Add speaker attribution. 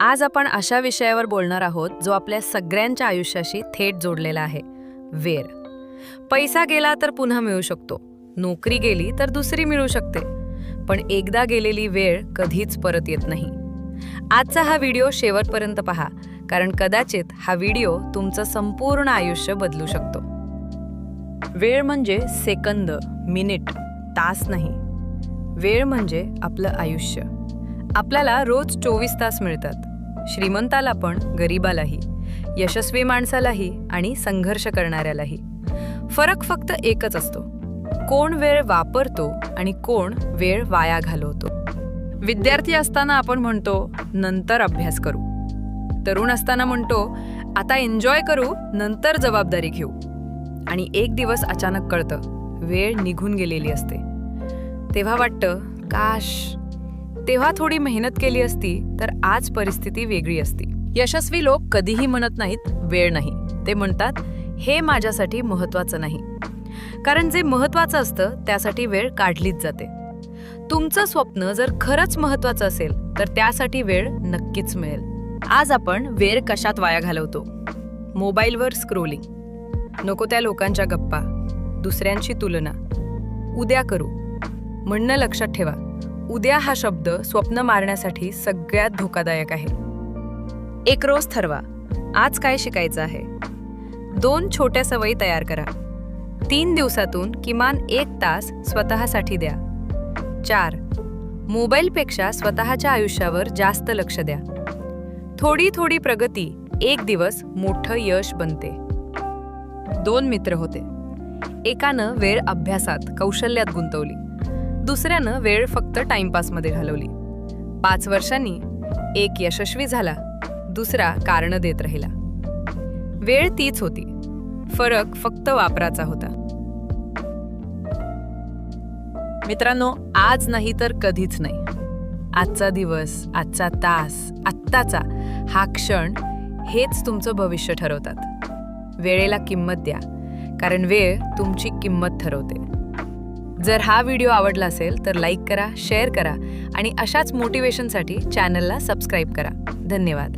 Speaker 1: आज आपण अशा विषयावर बोलणार आहोत जो आपल्या सगळ्यांच्या आयुष्याशी थेट जोडलेला आहे. वेळ पैसा गेला तर पुन्हा मिळू शकतो. नोकरी गेली तर दुसरी मिळू शकते. पण एकदा गेलेली वेळ कधीच परत येत नाही. आजचा हा व्हिडिओ शेवटपर्यंत पहा कारण कदाचित हा व्हिडिओ तुमचं संपूर्ण आयुष्य बदलू शकतो. वेळ म्हणजे सेकंद मिनिट तास नाही. वेळ म्हणजे आपलं आयुष्य. आपल्याला रोज चोवीस तास मिळतात. श्रीमंताला पण गरीबालाही यशस्वी माणसालाही आणि संघर्ष करणाऱ्यालाही. फरक फक्त एकच असतो. कोण वेळ वापरतो आणि कोण वेळ वाया घालवतो. विद्यार्थी असताना आपण म्हणतो नंतर अभ्यास करू. तरुण असताना म्हणतो आता एन्जॉय करू नंतर जबाबदारी घेऊ. आणि एक दिवस अचानक कळतं वेळ निघून गेलेली असते. तेव्हा वाटतं काश तेव्हा थोडी मेहनत केली असती तर आज परिस्थिती वेगळी असती. यशस्वी लोक कधीही म्हणत नाहीत वेळ नाही. ते म्हणतात हे माझ्यासाठी महत्वाचं नाही. कारण जे महत्वाचं असतं त्यासाठी वेळ काढलीच जाते. तुमचं स्वप्न जर खरंच महत्वाचं असेल तर त्यासाठी वेळ नक्कीच मिळेल. आज आपण वेळ कशात वाया घालवतो? मोबाईलवर स्क्रोलिंग. नको त्या लोकांच्या गप्पा. दुसऱ्यांची तुलना. उद्या करू. म्हणणं लक्षात ठेवा. उद्या हा शब्द स्वप्न मारण्यासाठी सगळ्यात धोकादायक आहे. एक रोज ठरवा. आज काय शिकायचं आहे? दोन छोट्या सवयी तयार करा. तीन दिवसातून किमान एक तास स्वतःसाठी द्या. चार. मोबाईलपेक्षा स्वतःच्या आयुष्यावर जास्त लक्ष द्या. थोडी थोडी प्रगती एक दिवस मोठं यश बनते. दोन मित्र होते. एकानं वेळ अभ्यासात कौशल्यात गुंतवली. दुसऱ्यानं वेळ फक्त टाइमपासमध्ये घालवली. पाच वर्षांनी एक यशस्वी झाला दुसरा कारण देत राहिला. वेळ तीच होती. फरक फक्त वापराचा होता. मित्रांनो आज नाही तर कधीच नाही. आजचा दिवस आजचा तास आत्ताचा हा क्षण हेच तुमचं भविष्य ठरवतात. वेळेला किंमत द्या कारण वेळ तुमची किंमत ठरवते. जर हा व्हिडिओ आवडला असेल तर लाईक करा शेअर करा आणि अशाच मोटिवेशनसाठी चॅनलला सबस्क्राईब करा. धन्यवाद.